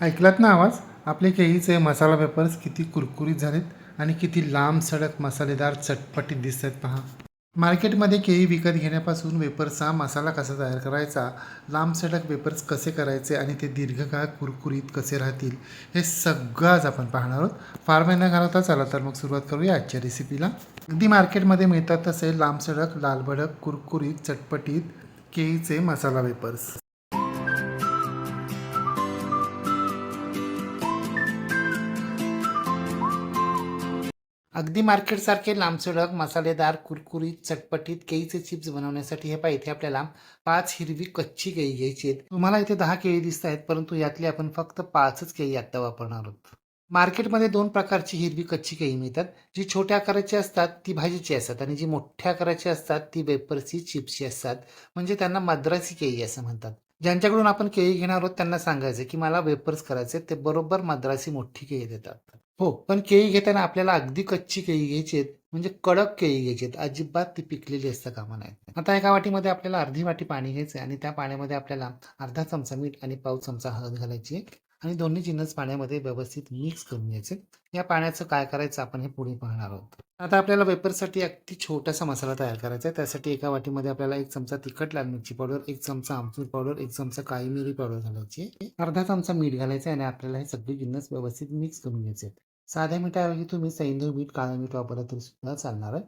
ऐकलात ना आवाज? आपले केळीचे मसाला पेपर्स किती कुरकुरीत झालेत आणि किती लांब सडक मसालेदार चटपटीत दिसत आहेत पहा. मार्केटमध्ये केळी विकत घेण्यापासून वेपर्सचा मसाला कसा तयार करायचा लांब सडक वेपर्स कसे करायचे आणि ते दीर्घकाळ कुरकुरीत कसे राहतील हे सगळं आज आपण पाहणार आहोत. फार महिना घालवता चला तर मग सुरुवात करूया आजच्या रेसिपीला अगदी मार्केटमध्ये मिळतात तसे लांब सडक लालभडक कुरकुरीत चटपटीत केळीचे मसाला वेपर्स अगदी मार्केटसारखे लांबसडक मसालेदार कुरकुरीत चटपटीत केळीचे चिप्स बनवण्यासाठी हे पहा इथे आपल्याला पाच हिरवी कच्ची केळी घ्यायची आहेत. तुम्हाला इथे दहा केळी दिसत आहेत परंतु यातली आपण फक्त पाचच केळी आत्ता वापरणार आहोत. मार्केटमध्ये दोन प्रकारची हिरवी कच्ची केळी मिळतात. जी छोट्या आकाराची असतात ती भाजीची असतात आणि जी मोठ्या आकाराची असतात ती वेपर्सची चिप्सची असतात. म्हणजे त्यांना मद्रासी केळी असं म्हणतात. ज्यांच्याकडून आपण केळी घेणार आहोत त्यांना सांगायचं की मला वेपर्स करायचे ते बरोबर मद्रासी मोठी केळी देतात. हो पण केळी घेताना आपल्याला अगदी कच्ची केळी घ्यायची आहेत. म्हणजे कडक केळी घ्यायची आहेत. अजिबात ती पिकलेली असता कामा नाही. आता एका वाटीमध्ये आपल्याला अर्धी वाटी पाणी घ्यायचं आहे आणि त्या पाण्यामध्ये आपल्याला अर्धा चमचा मीठ आणि पाव चमचा हळद घालायची आणि दोन्ही जिन्नस पाण्यामध्ये व्यवस्थित मिक्स करून घ्यायचे या पाण्याचं काय करायचं आपण हे पुढे पाहणार आहोत. आता आपल्याला वेपरसाठी अगदी छोटासा मसाला तयार करायचा आहे. त्यासाठी एका वाटीमध्ये आपल्याला एक चमचा तिखट लाल मिरची पावडर एक चमचा आमचूर पावडर एक चमचा काळी मिरी पावडर घालायची अर्धा चमचा मीठ घालायचं आहे आणि आपल्याला हे सगळे जिन्नस व्यवस्थित मिक्स करून घ्यायचे आहेत. साध्या मिठाऐवजी तुम्ही सैंदूर मीठ काळं मीठ वापरलं तरी सुद्धा चालणार आहे.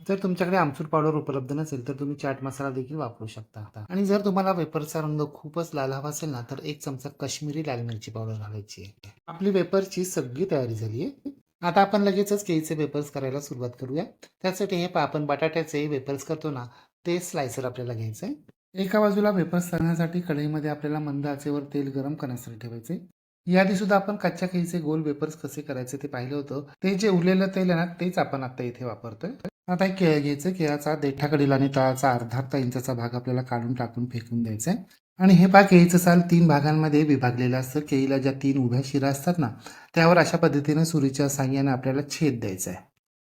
जर तुमच्याकडे आमचूर पावडर उपलब्ध नसेल तर तुम्ही चाट मसाला देखील वापरू शकता आणि जर तुम्हाला वेपरचा रंग खूपच लाल हवा असेल ना तर एक चमचा काश्मीरी लाल मिरची पावडर घालायची आहे. आपली वेपरची सगळी तयारी झाली आहे. आता आपण लगेचच केळीचे वेपर्स करायला सुरुवात करूया. त्यासाठी हे आपण बटाट्याचे वेपर्स करतो ना ते स्लायसर आपल्याला घ्यायचं आहे एका बाजूला वेपर्स करण्यासाठी कढईमध्ये आपल्याला मंद आचेवर तेल गरम करण्यासाठी ठेवायचे याआधी सुद्धा आपण कच्च्या केळीचे गोल वेपर्स कसे करायचे ते पाहिलं होतं. ते जे उरलेलं तेल आहे ना तेच आपण आता इथे वापरतोय. आता एक केळ घ्यायचं केळाचा देठाकडील आणि तळाचा अर्धा अर्धा इंचाचा भाग आपल्याला काढून टाकून फेकून द्यायचा आहे आणि हे पहा केळीचं साल तीन भागांमध्ये विभागलेलं असतं. केळीला ज्या तीन उभ्या शिरा असतात ना त्यावर अशा पद्धतीने सुरीच्या साह्याने आपल्याला छेद द्यायचा आहे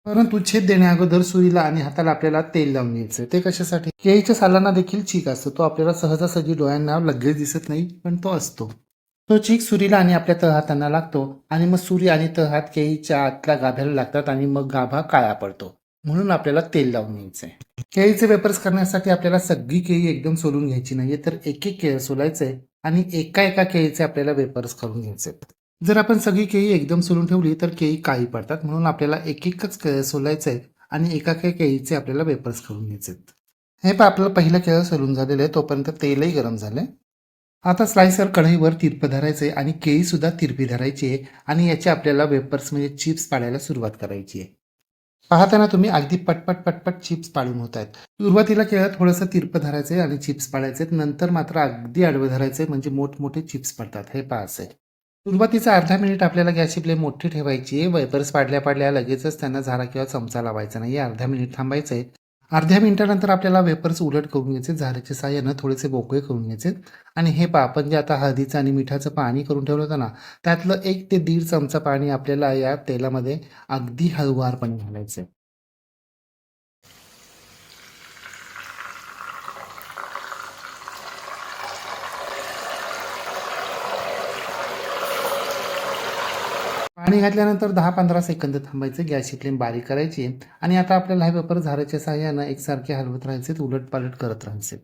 परंतु छेद देण्या अगोदर सुरीला आणि हाताला आपल्याला तेल लावून घ्यायचं ते कशासाठी? केळीच्या सालांना देखील चीक असतो. तो आपल्याला सहजासहजी डोळ्यांना लगेच दिसत नाही पण तो असतो. तो चीक सुरीला आणि आपल्या तळहातांना लागतो आणि मग सुरी आणि तळहात केळीच्या आतल्या गाभ्याला लागतात आणि मग गाभा काळा पडतो. म्हणून आपल्याला तेल लावून घ्यायचंय. केळीचे वेपर्स करण्यासाठी आपल्याला सगळी केळी एकदम सोलून घ्यायची नाहीये तर एक एक केळ सोलायचे आणि एका एका केळीचे आपल्याला वेपर्स करून घ्यायचे जर आपण सगळी केळी एकदम सोलून ठेवली तर केळी काळी पडतात. म्हणून आपल्याला एक एकच केळ सोलायचे आणि एका एका केळीचे आपल्याला वेपर्स करून घ्यायचे हे पण आपलं पहिलं केळ सोलून झालेलं आहे तोपर्यंत तेलही गरम झालंय. आता स्लायसर कढईवर तिरप धरायचं आहे आणि केळी सुद्धा तिरपी धरायची आहे आणि याचे आपल्याला वेपर्स म्हणजे चिप्स पाडायला सुरुवात करायची आहे पाहताना तुम्ही अगदी पटपट पटपट चिप्स पाडून होत आहेत सुरुवातीला केळं थोडंसं तिरपं आहे आणि चिप्स पाडायचे नंतर मात्र अगदी आडवं धरायचे म्हणजे मोठमोठे चिप्स पडतात. हे पाहायचं आहे. सुरुवातीचा अर्धा मिनिट आपल्याला गॅसची फ्लेम मोठी ठेवायची आहे वेपर्स पाडल्या पाडल्या लगेचच त्यांना झारा किंवा चमचा लावायचा नाही. अर्धा मिनिट थांबायचं आहे अर्ध्या मिनिटानंतर आपल्याला वेपर्स उलट करून घ्यायचे झाऱ्याच्या साह्यानं थोडेसे बोकळे करून घ्यायचे. आणि हे पा आपण जे आता हळदीचं आणि मिठाचं पाणी करून ठेवलं होतं ना त्यातलं एक ते दीड चमचा पाणी आपल्याला या तेलामध्ये अगदी हळुवारपणे घालायचं आहे पाणी घातल्यानंतर दहा पंधरा सेकंद थांबायचे गॅसची फ्लेम बारीक करायची आणि आता आपल्याला हे पेपर झाऱ्याच्या सहाय्यानं एकसारखे हलवत राहायचे उलट पालट करत राहायचे.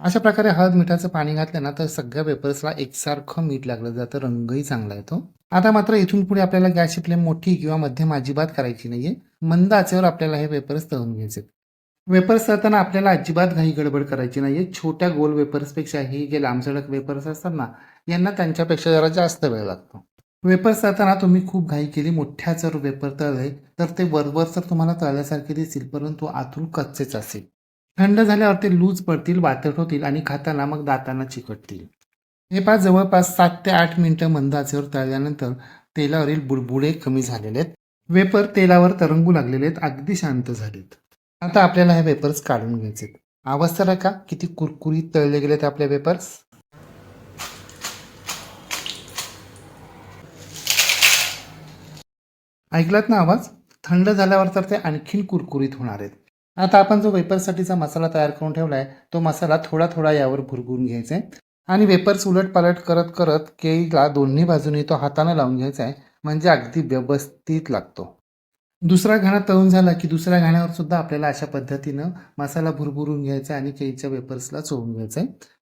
अशा प्रकारे हळद मिठाचं पाणी घातलं ना तर सगळ्या पेपर्सला एकसारखं मीठ लागलं जातं रंगही चांगला येतो. आता मात्र इथून पुढे आपल्याला गॅसची फ्लेम मोठी किंवा मध्यम अजिबात करायची नाहीये मंद आचेवर आपल्याला हे पेपर्स तळून घ्यायचे वेपर्स तळताना आपल्याला अजिबात घाई गडबड करायची नाहीये छोट्या गोल वेपर्सपेक्षा ही जे लांबसडक वेपर्स असतात ना यांना त्यांच्यापेक्षा जरा जास्त वेळ लागतो. वेपर्स तळताना तुम्ही खूप घाई केली. मोठ्या जर वेपर तळले तर ते वरवर तर तुम्हाला तळल्यासारखे दिसतील परंतु आतून कच्चेच असेल. थंड झाल्यावर ते लूज पडतील वातट होतील आणि खाताना मग दातांना चिकटतील. हे पाच जवळपास सात ते आठ मिनिटं मंद आचेवर तळल्यानंतर तेलावरील बुडबुडे कमी झालेले आहेत. वेपर तेलावर तरंगू लागलेले आहेत अगदी शांत झालेत. आता आपल्याला हे वेपर्स काढून घ्यायचे आवाज तर का? किती कुरकुरीत तळले गेलेत आपले वेपर्स ऐकलात ना आवाज? थंड झाल्यावर तर ते आणखीन कुरकुरीत होणार आहेत. आता आपण जो वेपरसाठीचा मसाला तयार करून ठेवला आहे तो मसाला थोडा थोडा यावर भुरगून घ्यायचा आहे आणि वेपर्स उलट पालट करत करत केळीला दोन्ही बाजूनी तो हाताने लावून घ्यायचा आहे म्हणजे अगदी व्यवस्थित लागतो. दुसरा घाणा तळून झाला की दुसऱ्या घाण्यावर सुद्धा आपल्याला अशा पद्धतीनं मसाला भुरभुरून घ्यायचा आहे आणि केळीच्या वेपर्सला चोळून घ्यायचा आहे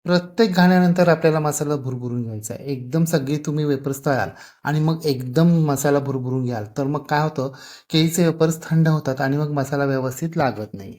प्रत्येक घाण्यानंतर आपल्याला मसाला भुरभुरून घ्यायचा आहे. एकदम सगळी तुम्ही वेपर्स तळाल आणि मग एकदम मसाला भुरभुरून घ्याल तर मग काय होतं? केळीचे वेपर्स थंड होतात आणि मग मसाला व्यवस्थित लागत नाही.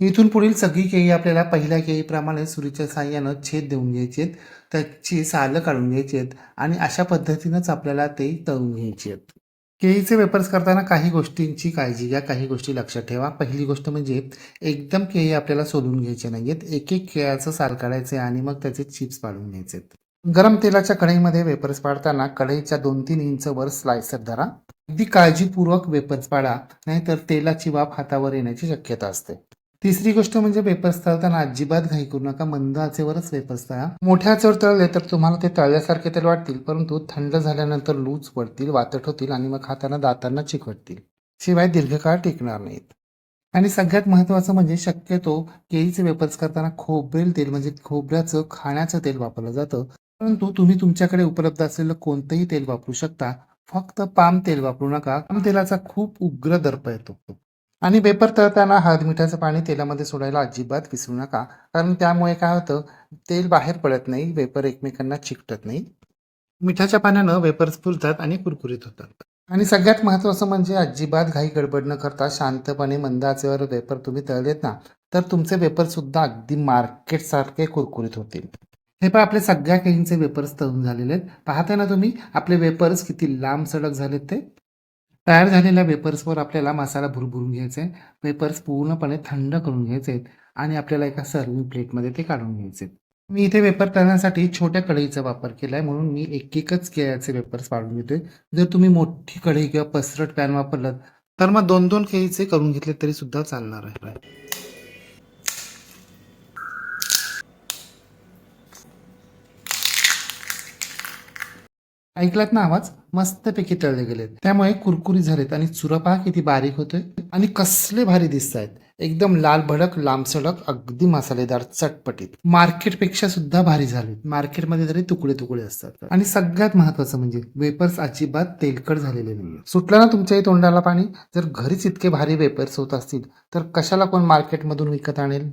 इथून पुढील सगळी केळी आपल्याला पहिल्या केळीप्रमाणे सुरीच्या साह्यानं छेद देऊन घ्यायची आहेत. त्याची सालं काढून घ्यायची आहेत आणि अशा पद्धतीनंच आपल्याला ते तळून घ्यायची आहेत. केळीचे वेपर्स करताना काही गोष्टींची काळजी घ्या काही गोष्टी लक्षात ठेवा. पहिली गोष्ट म्हणजे एकदम केळी आपल्याला सोलून घ्यायचे नाहीयेत. एक एक केळ्याचं साल काढायचे आणि मग त्याचे चिप्स पाडून घ्यायचे. गरम तेलाच्या कढईमध्ये वेपर्स पाडताना कढईच्या दोन तीन इंच वर स्लायसर धरा. अगदी काळजीपूर्वक वेपर्स पाडा नाहीतर तेलाची वाफ हातावर येण्याची शक्यता असते. तिसरी गोष्ट म्हणजे वेपर्स तळताना अजिबात घाई करू नका मंद आचेवरच वेपर्स तळा मोठ्या आचेवर तळले तर तुम्हाला ते तळल्यासारखे तर वाटतील परंतु थंड झाल्यानंतर लूज पडतील वातट होतील आणि मग खाताना दातांना चिकटतील. शिवाय दीर्घकाळ टिकणार नाहीत. आणि सगळ्यात महत्त्वाचं म्हणजे शक्यतो केळीचे वेपर्स करताना खोबरेल तेल म्हणजे खोबऱ्याचं खाण्याचं तेल वापरलं जातं. परंतु तुम्ही तुमच्याकडे उपलब्ध असलेलं कोणतंही तेल वापरू शकता. फक्त पाम तेल वापरू नका. पाम तेलाचा खूप उग्र दर्प येतो. आणि वेपर तळताना हळद मिठाचं पाणी तेलामध्ये सोडायला अजिबात विसरू नका. कारण त्यामुळे काय होतं तेल बाहेर पडत नाही वेपर एकमेकांना चिकटत नाही. मिठाच्या पाण्यानं वेपर्स फुलतात आणि कुरकुरीत होतात. आणि सगळ्यात महत्त्वाचं म्हणजे अजिबात घाई गडबड न करता शांतपणे मंद आचेवर वेपर तुम्ही तळलेत ना तर तुमचे वेपर सुद्धा अगदी मार्केट सारखे कुरकुरीत होतील. हे पहा आपले सगळ्या केळींचे वेपर्स तळून झालेले आहेत. पाहता ना तुम्ही आपले वेपर्स किती लांब सडक झालेत ते? तयार झालेल्या वेपर्सवर आपल्याला मसाला भुरभुरून घ्यायचा आहे वेपर्स पूर्णपणे थंड करून घ्यायचे आहेत आणि आपल्याला एका सर्विंग प्लेटमध्ये ते काढून घ्यायचे मी इथे वेपर करण्यासाठी छोट्या कढईचा वापर केला आहे म्हणून मी एक एकच केळ्याचे वेपर्स पाडून घेतोय. जर तुम्ही मोठी कढई किंवा पसरट पॅन वापरलात तर मग दोन दोन केळीचे करून घेतले तरी सुद्धा चालणार आहे. ऐकलात ना आवाज? मस्तपैकी तळले गेलेत. त्यामुळे कुरकुरी झालेत आणि चुरा पहा किती बारीक होतोय. आणि कसले भारी दिसत आहेत एकदम लाल भडक लांब सडक अगदी मसालेदार चटपटीत. मार्केटपेक्षा सुद्धा भारी झालेत. मार्केटमध्ये तरी तुकडे तुकडे असतात. आणि सगळ्यात महत्वाचं म्हणजे वेपर्स अजिबात तेलकट झालेले नाही सुटला ना तुमच्याही तोंडाला पाणी? जर घरीच इतके भारी वेपर्स होत असतील तर कशाला कोण मार्केटमधून विकत आणेल?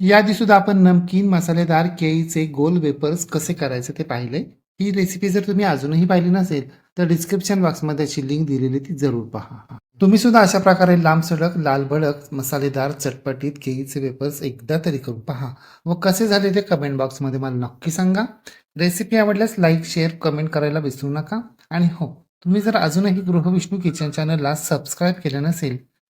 याआधी सुद्धा आपण नमकीन मसालेदार केळीचे गोल वेपर्स कसे करायचे ते पाहिले ही रेसिपी जर तुम्ही अजूनही पाहिली नसेल तर डिस्क्रिप्शन बॉक्समध्ये त्याची लिंक दिलेली ती जरूर पहा. तुम्ही सुद्धा अशा प्रकारे लांब सडक लाल भडक मसालेदार चटपटीत केळीचे वेपर्स एकदा तरी करून पहा. व कसे झाले ते कमेंट बॉक्समध्ये मला नक्की सांगा. रेसिपी आवडल्यास लाईक शेअर कमेंट करायला विसरू नका. आणि हो तुम्ही जर अजूनही गृहविष्णू किचन चॅनलला सबस्क्राईब केलं नसेल